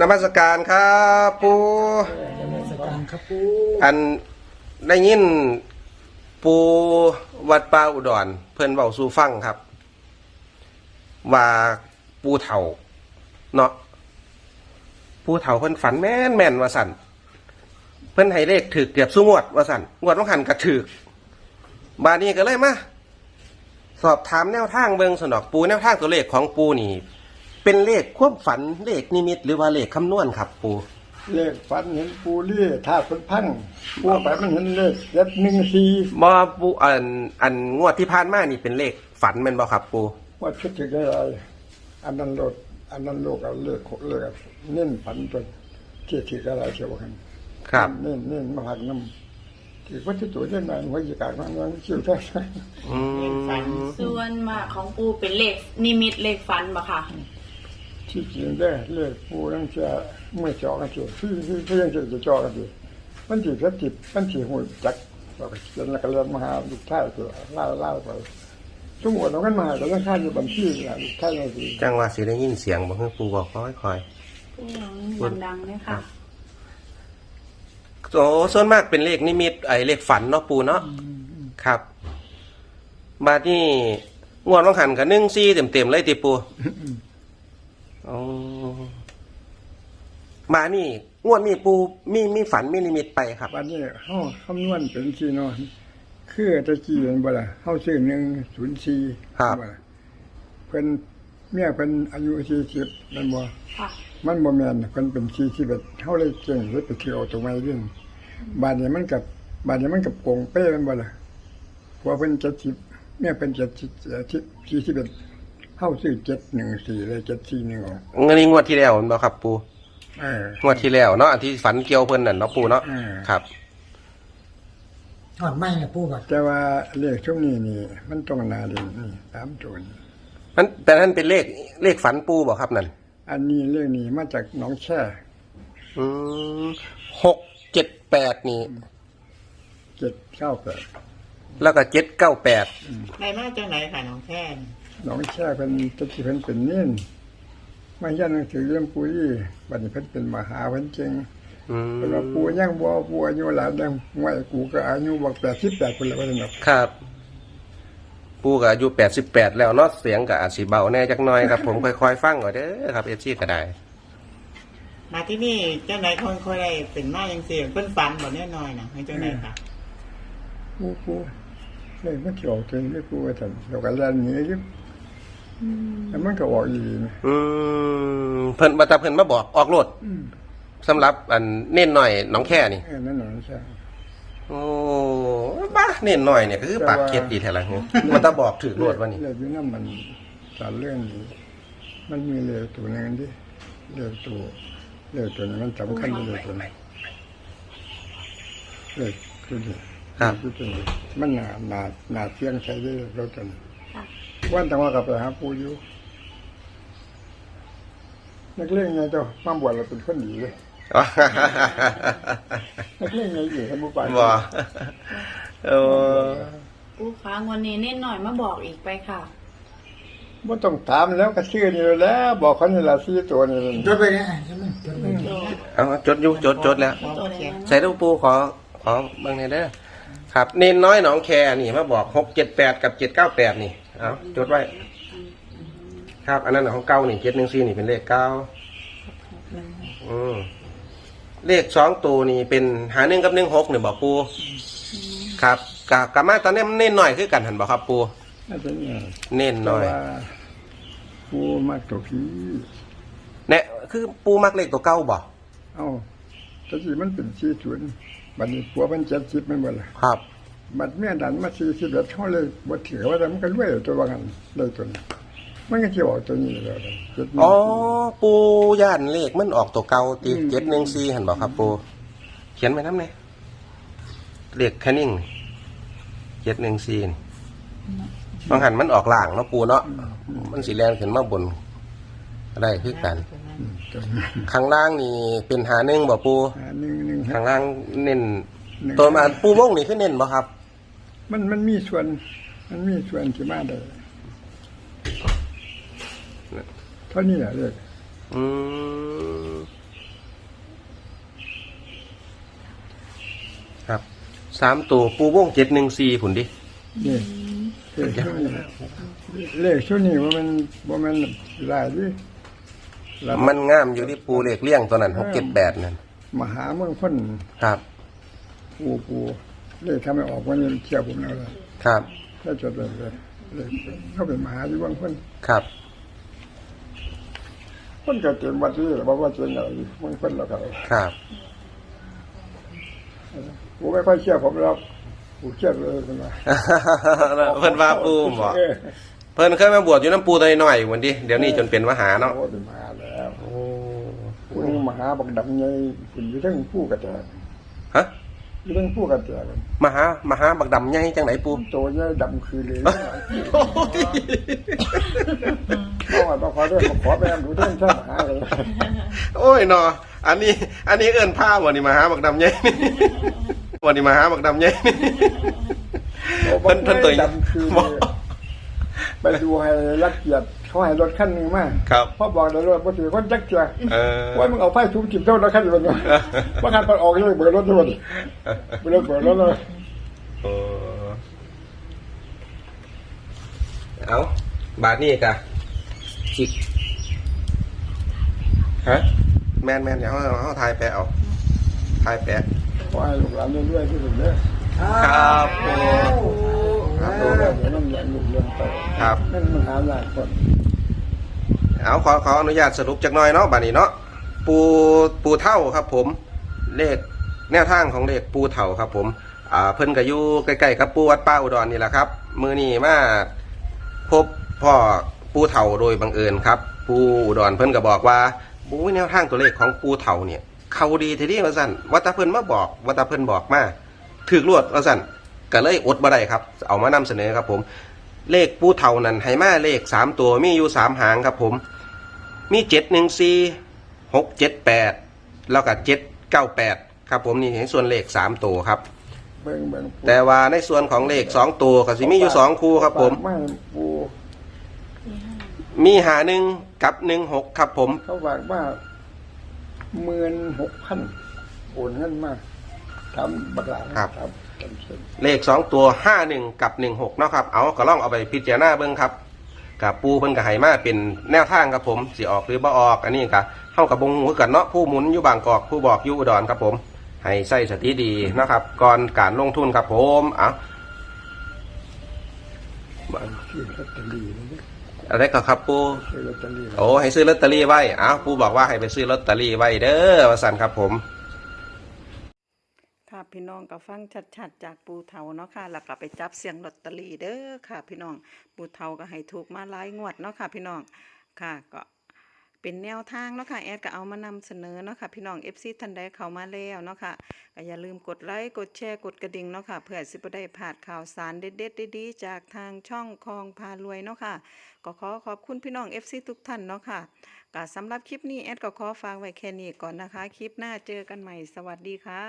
นมัสการครับปูนมัสการครับปูอันได้ยินปูวัดป่าอุดรเพิ่นเบาสู่ฟังครับ ว่าปูเถาเนาะปูเถาเพิ่นฝันแม่นแม่นว่าสั่นเพิ่นให้เลขถือเกือบสู้งวดว่าสั่นงวดต้องหันกระถือกบาดนี้ก็เลยมาสอบถามแนวทางเบิงสนอกปูแนวทางตัวเลขของปูนี่ เป็นเลขควบฝันเลขนิมิต หรือว่าเลขคำนวณครับปูเลขฝันเห็นปูเลี่ท่าเป็นพังปูไปมันเห็นเลขเจ็ดหนึ่งสี่บอปูอันอันงวดที่ผ่านมานี่เป็นเลขฝันแมันบ่ครับปูว่าชุดถึงได้อะไรอันนั้นโลดอันนั้นโลกเอาเลขหกเลขอะเน้นฝันจนที่ถืออะไรเชียวกันครับเน้นเน้นมาหักน้ำถือว่าที่ตัวเล่นมาหัวหยิกากมันมันคิวได้อืเลขฝันมส่วนมากของปูเป็นเลขนิมิตเลขฝันบ่ค่ะ ที่จริงได้เลขปูนั่นจะเมื่อจอกันเสียที่ที่ที่ยังจะจะจอกันอยู่มันจีบแล้วจีบมันจีหูจักเราก็เขียนแล้วก็เรียนมาหาลูกชายตัวเล่าเล่าไปทุกวันเรากันมาแต่ต้องค่าอยู่บัญชีเนี่ยลูกชายเราสิจังว่าสิได้ยินเสียงบ่คือปูบอกค่อยคอยปูดังๆเลยค่ะๆโอ้ส่วนมากเป็นเลขนิมิตไอเลขฝันเนาะปูเนาะครับบาดนี้งวดต้องหันกับหนึ่งซี่เต็มๆเลยติปู อ๋อบาดนี่งวดมีปูมีมีฝันมีนิมิตไปครับ วันนี้เขาคำนวณเป็นสี่นอน คือตะกี้เป็นบ่ล่ะเขาซื้อหนึ่งศูนย์สี่ครับบ่ล่ะเพิ่นเมียเพิ่นอายุสี่สิบนั่นบ่ค่ะมันบ่แม่นเพิ่นเป็นสี่สิบเอ็ดเขาเลยเก่งเลยไปเที่ยวตรงไม้เรื่องบาดนี้มันกับบาดนี้มันกับโกงเป้แมันบ่ล่ะผัวเพิ่นเจ็ดสิบเมียเพิ่นเจ็ดสิบสี่สิบเอ็ด เข้าซื้อเจ็ดหนึ่งสี่เลยเจ็ดสี่หนึ่งออกเงินนี้งวดที่แล้วแม่นบ่ครับ ปูเอองวดที่แล้วเนาะอันที่ฝันเกี่ยวเพิ่นน่ะเนาะปูเนาะอืมครับ ถอดไม่นะปูก่อนแต่ว่าเลขช่วงนี้นี่ มันต้องหนาเด่นนี่สามตัวนี่มันแต่นั่นเป็นเลขเลขฝันปูบอกครับนั่นอันนี้เลขนี้มาจากหนองแช่อืมหกเจ็ดแปดนี่ เจ็ดเก้าแปดแล้วก็เจ็ดเก้าแปดในมาจังไหนค่ะน้องแค่น หนองแช่เป็นตะกี้เพิ่นเป็นเน่นมาเรียนหนังสือเรื่องปุ้ยบัดนี้เพิ่นเป็นมหาเพิ่นเก่งอืมเพิ่นว่าปูยังบ่ปูอายุหลานยังห่วยกูก็อายุบอก88พุ่นแล้วว่าซั่นเนาะครับ ปูก็อายุแปดสิบแปดแล้วเนาะเสียงก็อาจสิเบาแน่จักหน่อยครับ ผมค่อยๆฟังก่อนเด้อครับเอฟซีก็ได้ มาที่นี่เจ้าไหนคนค่อยได้เป็นมายังเสียงเพิ่นฝันบ่แน่นอนนะให้เจ้าไหนค่ะปูปู เลยมันสิออกจริงเลยปูว่าซั่นแล้วก็แล่นหนีอยู่แล้วมันก็ออกอีหลีนะอืมเพิ่นมาตาเพิ่นมาบอกออกรถอืมสำหรับอันเน้นหน่อยน้องแค่นี่ เออนั่นหนองแช่ โอ้บ้าเน้นหน่อยเนี่ยก็คือปากเค็ดดีแท้ละเฮ้ยมันตาบอกถือรถวะนี่เรื่องอยู่นั่นมันสารเรื่องนี้มันมีเรือตัวหนึงดิเรือตัวเรือตัวนี้มันสำคัญเรือตัวนี้เรือตัวนี้ ครับเรือตัวนี้มันหนาหนาหนาเสียงใช้ได้รถตัวนี้ค่ะวันต่างว่ากับไปหาปูอยู่นักเล่นไงเจ้ามาบวชเราเป็นคนดีเลยนักเล่นไงอยู่ทั้งบุปผาบ่เออปูค้างวันนี้เน้นหน่อยมาบอกอีกไปค่ะไม่ต้องถามแล้วก็ชื่อนี่แล้ว บอกเขานี่ละสี่ตัวนี่จดไปเนี่ยใช่ไหมจดไปเอาจดอยู่จดจดแล้วตัวไหนนะใส่ลูกปูขอขอเบางในอยเด้อ ครับเน้นน้อยหนองแคนี่มาบอกหกเจ็ดแปดกับเจ็ดเก้าแปดนี่เอาจดไว้ ครับ อันนั้นนะของเก้านี่เจ็ดหนึ่งสี่นี่เป็นเลขเก้าอืมเลขสองตัวนี่เป็นหาหนึ่งกับหนึ่งหกเนี่ยบอกปูครับกับกับมาตอนนี้มันเน้นหน่อยคือกันหันบอกครับปูน่าจะเนี่ยเน้นหน่อยแต่ว่าปูมากตัวผีเนี่ยคือปูมักเลขตัวเก้าบอกเอ้าแตะกี้มันเป็นสี่ศูนย์ บัดนี้ผัวมันเจ็ดสิบมันบ่ล่ะครับ บัดเมียดันมาสี่สิบเอ็ดเขาเลยบ่ถือว่าแต่มันก็รวยตัวว่างั้นเลยตัวนี้มันก็จะออกตัวนี้แล้วเลยเจ็ดหนึ่งอ๋อสี่ปูย่านเลขมันออกตัวเก่าตีอืมเจ็ดหนึ่งสี่หันบอกครับปูเขียนไปน้ำเนี่ยเลขแค่นิ่งเจ็ดหนึ่งสี่บางหันมันออกล่างเนาะปูเนาะมันสีแรงขึ้นมาบนได้คือกันอืมตัวนี้ข้างล่างนี่เป็นหาหนึ่งบ่ปูอ่าหนึ่งหนึ่ง ข้างล่างเน้นตัวมาปูม้วงนี่คือเน้นบ่ครับ มันมันมีส่วน มันมีส่วนที่มาเด้เท่านี้แหละเลยอืมครับสามตัวปูม้วงเจ็ดหนึ่งสี่ผุนดินี่เลขชุดนี้ว่ามันว่ามันหลายดิมันงามอยู่ที่ปูเลขเลี้ยงตัวนั้นหกเจ็ดแปดนั่น มหาเมืองพ้นครับ ปูปูเลขทำไม่ออกวันนี้เชื่อผมแล้วเลยครับถ้าจดเลยเลยเลขเขาเป็นมหาที่เมืองพ้นครับพ้นก็เต็มวัดที่บอกว่าเต็มอะไรเมืองพ้นแล้วครับครับปูไม่ค่อยเชื่อผมแล้วปูเชื่อเลยเป็นไงเพิ่นว่าปูบอกเออเพิ่นเคยมาบวชอยู่น้ำปูตัวน้อยๆวันดิเดี๋ยวนี้จนเป็นมหาเนาะโอ้เป็นม หาแล้วโอ้ปูนี่มหาบักดำใหญ่คุณอยู่ทั้งผู้กระแจฮะอยู่ทั้งผู้กระแจเลยมหามหาบักดำใหญ่จังไหนปูโตใหญ่ดำคือเลยเอาไว้มาขอเรื่องมาขอไปนำดูเรื่องท่านมหาเลยโอ้ยเนาะอันนี้ อันนี้เอิ้นผ้าวันนี้มหาบักดำใหญ่วันนี้มหาบักดำใหญ่เพิ่นเพิ่นตัวดำคือเลยไปดูให้รักเกียรติ เขาให้รถคันหนึ่งมาครับพ่อบอกเลยรถบ่ถือคนจักเจียเออว่ามึงเอาไฟทุบจิบเท่าแล้วคันอยู่บนนั้นว่าคันเปิดออกเลยเบิดรถด้วยเบิดรถเบิดรถเลยเออเอาบาทนี่กะจิกฮะแมนแมนเดี๋ยวเขาเขาทายแปะเอาทายแปะขอให้ลูกหลานเรื่อยๆที่สุดเลยครับปู ครับเดี๋ปูยวเดี๋ยวนั่นอางหลุดเรื่องไปครับ นั่นมันหายากคนเอาขอขออนุญาตสรุปจักหน่อยเนาะบัดนี้เนาะปูปูเท่าครับ ผมเลขแนวทางของเลขปูเท่าครับ ผมอ่าเพิ่นก็อยู่ใกล้ๆกับปูวัดป้าอุดรนี่แหละครับ มือนี้มาพบพ่อปูเท่าโดยบังเอิญครับ ปูอุดรเพิ่นก็บอกว่าบูแนวทางตัวเลขของปูเท่าเนี่ย เขาดีทีเดียวว่าสั่นว่าแตาเพิ่นมาบอกว่าแตาเพิ่นบอกมาถือรวดว่าสั่น ก็เลยอดบ่ได้ครับ เอามานำเสนอครับผม เลขปูเท่านั้นให้มาเลขสามตัวมีอยู่สามหางครับผม มีเจ็ดหนึ่งสี่หกเจ็ดแปดแล้วก็เจ็ดเก้าแปดครับผมนี่ในส่วนเลขสามตัวครับ เบิ่งเบิ่งปูแต่ว่าในส่วนของเลขสองตัวก็สิมีอยู่สองคู่ครับผม ฝากไม่ปูมีหาหนึ่งกับหนึ่งหกครับผม เขาฝากว่าหมื่นหกพันโอนเงินมา ทำบักหลาครับ ครับจำเส้นเลขสองตัวห้าหนึ่งกับหนึ่งหกเนาะครับ เอาก็ล่องเอาไปพิจารณาเบิ้งครับกับปูเพิ่นกับไหมาเป็นแนวทางครับผมสิออกหรือบ่ออก อันนี้ก็เข้ากับบงหูกันเนาะผู้หมุนอยู่บางกอกผู้บอกอยู่อุดรครับผม ให้ใส่สติดีนะครับ ก่อนการลงทุนครับผมเอะซื้อลอตเตอรี่เลยนะอะไรก็ครับปู ซื้อลอตเตอรี่ โอ้ให้ซื้อลอตเตอรี่ไว้อ้าวปูบอกว่าให้ไปซื้อลอตเตอรี่ไว้เด้อวสันครับผม ค่ะพี่น้องก็ฟังชัดๆ จากปูเทาเนาะค่ะแล้วก็ไปจับเสียงลอตเตอรี่เด้อค่ะ พี่น้องปูเทาก็ให้ถูกมาหลายงวดเนาะค่ะพี่น้องค่ะก็เป็นแนวทางเนาะค่ะแอดก็เอามานำเสนอเนาะค่ะพี่น้อง FC ท่านใดเข้ามาแล้วเนาะค่ะก็อย่าลืมกดไลค์กดแชร์กดกระดิ่งเนาะค่ะเพื่อสิบได้พลาดข่าวสารเด็ดๆดีๆจากทางช่องคลองพารวยเนาะค่ะก็ขอขอบคุณพี่น้อง FC ทุกท่านเนาะค่ะก็สำหรับคลิปนี้แอดก็ขอฝากไว้แค่นี้ก่อนนะคะ คลิปหน้าเจอกันใหม่สวัสดีค่ะ